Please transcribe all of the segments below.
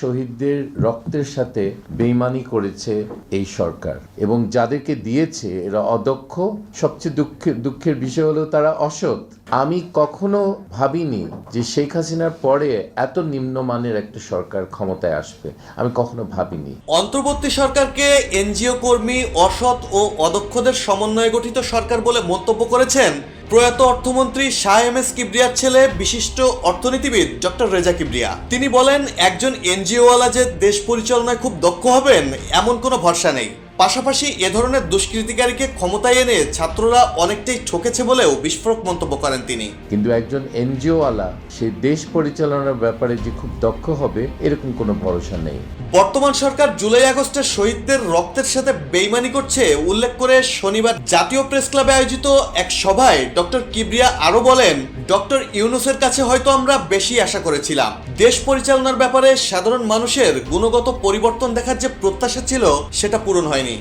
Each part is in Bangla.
শহীদদের রক্তের সাথে বেইমানি করেছে এই সরকার এবং যাদেরকে দিয়েছে এরা অদক্ষ। সবচেয়ে দুঃখের দুঃখের বিষয় হলো তারা অসৎ। আমি কখনো ভাবিনি যে শেখ হাসিনার পরে এত নিম্নমানের একটা সরকার ক্ষমতায় আসবে। আমি কখনো ভাবিনি। অন্তর্বর্তী সরকারকে এনজিও কর্মী অসৎ ও অদক্ষদের সমন্বয়ে গঠিত সরকার বলে মন্তব্য করেছেন প্রয়াত অর্থমন্ত্রী শাহ এম এস কিবরিয়ার ছেলে, বিশিষ্ট অর্থনীতিবিদ ডক্টর রেজা কিবরিয়া। তিনি বলেন, একজন এনজিওওয়ালা যে দেশ পরিচালনায় খুব দক্ষ হবেন, এমন কোনো ভরসা নেই। পাশাপাশি এ ধরনের দুষ্কৃতিকারীকে ক্ষমতায় এনে ছাত্ররা অনেকটাই ঠকেছে বলেও বিস্ফোরক মন্তব্য করেন তিনি। কিন্তু একজন এনজিওওয়ালা সে দেশ পরিচালনার ব্যাপারে যে খুব দক্ষ হবে এরকম কোনো ভরসা নেই। বর্তমান সরকার জুলাই আগস্টের শহীদদের রক্তের সাথে বেইমানি করছে উল্লেখ করে শনিবার জাতীয় প্রেস ক্লাবে আয়োজিত এক সভায় ডক্টর কিবরিয়া আরও বলেন ডক্টর ইউনুসের কাছে হয়তো আমরা বেশি আশা করেছিলাম। দেশ পরিচালনার ব্যাপারে সাধারণ মানুষের গুণগত পরিবর্তন দেখার যে প্রত্যাশা ছিল, সেটা পূরণ হয়নি।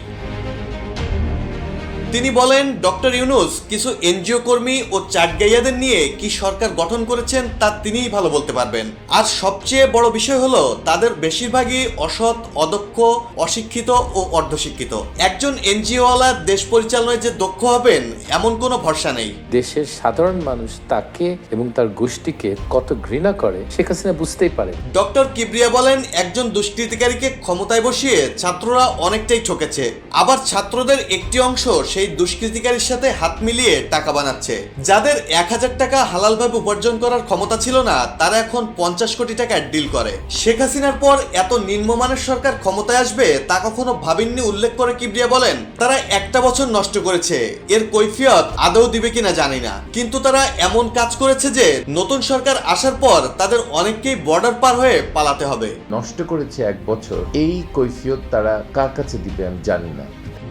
তিনি বলেন ডক্টর ইউনুস কিছু এনজিও কর্মী ও চাটগাইয়াদের নিয়ে কি সরকার গঠন করেছেন তা তিনিই ভালো বলতে পারবেন। আর সবচেয়ে বড় বিষয় হলো তাদের বেশিরভাগই অসৎ অদক্ষ অশিক্ষিত ও অর্ধশিক্ষিত। একজন এনজিওওয়ালা দেশ পরিচালনায় যে দক্ষ হবেন এমন কোনো ভরসা নেই। দেশের সাধারণ মানুষ তাকে এবং তার গোষ্ঠীকে কত ঘৃণা করে শেখ হাসিনা বুঝতেই পারে। ডক্টর কিবরিয়া বলেন একজন দুষ্কৃতিকারীকে ক্ষমতায় বসিয়ে ছাত্ররা অনেকটাই ঠকেছে। আবার ছাত্রদের একটি অংশ সেই দুষ্কৃতিকারীর সাথে হাত মিলিয়ে টাকা বানাচ্ছে। যাদের এক হাজার টাকা হালালভাবে উপার্জন করার ক্ষমতা ছিল না, তারা এখন পঞ্চাশ কোটি টাকার ডিল করে। শেখ হাসিনার পর এত নিম্নমানের সরকার ক্ষমতায় আসবে, তা কখনো ভাবিননি উল্লেখ করে কিবরিয়া বলেন, তারা একটা বছর নষ্ট করেছে, এর কৈফিয়ত আদৌ দিবে কিনা জানি না। কিন্তু তারা এমন কাজ করেছে যে, নতুন সরকার আসার পর তাদের অনেককেই বর্ডার পার হয়ে পালাতে হবে। নষ্ট করেছে এক বছর, এই কৈফিয়ত তারা কার কাছে দিবে আমি জানি না।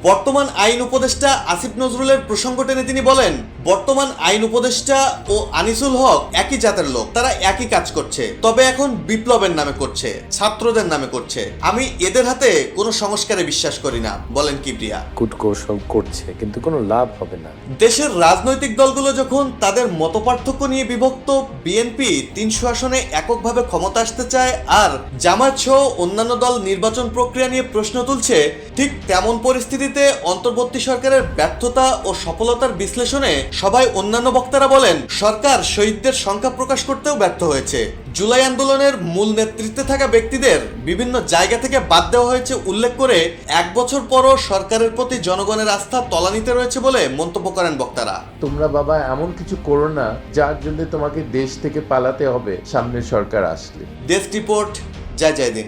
বর্তমান আইন উপদেষ্টা আসিফ নজরুলের প্রসঙ্গ টেনে তিনি বলেন বর্তমান আইন উপদেষ্টা ও আনিসুল হক একই জাতের লোক। তারা একই কাজ করছে। তবে এখন বিপ্লবের নামে করছে ছাত্রদের নামে করছে। আমি এদের হাতে কোনো সংস্কারে বিশ্বাস করি না বলেন কিবরিয়া। কূটকৌশল করছে কিন্তু কোনো লাভ হবে না। দেশের রাজনৈতিক দলগুলো যখন তাদের মতপার্থক্য নিয়ে বিভক্ত বিএনপি তিনশো আসনে এককভাবে ক্ষমতা আসতে চায় আর জামায়াত সহ অন্যান্য দল নির্বাচন প্রক্রিয়া নিয়ে প্রশ্ন তুলছে ঠিক তেমন পরিস্থিতিতে অন্তর্বর্তী সরকারের ব্যর্থতা ও সফলতার বিশ্লেষণে সবাই অন্যান্য বক্তারা বলেন সরকার শহীদদের সংখ্যা প্রকাশ করতেও ব্যর্থ হয়েছে। জুলাই আন্দোলনের মূল নেতৃত্বে থাকা ব্যক্তিদের বিভিন্ন জায়গা থেকে বাদ দেওয়া হয়েছে উল্লেখ করে এক বছর পরও সরকারের প্রতি জনগণের আস্থা তলানিতে রয়েছে বলে মন্তব্য করেন বক্তারা। তোমরা বাবা এমন কিছু করো না যার জন্য তোমাকে দেশ থেকে পালাতে হবে সামনের সরকার আসলে। ডেস্ক রিপোর্ট জয় জয় দিন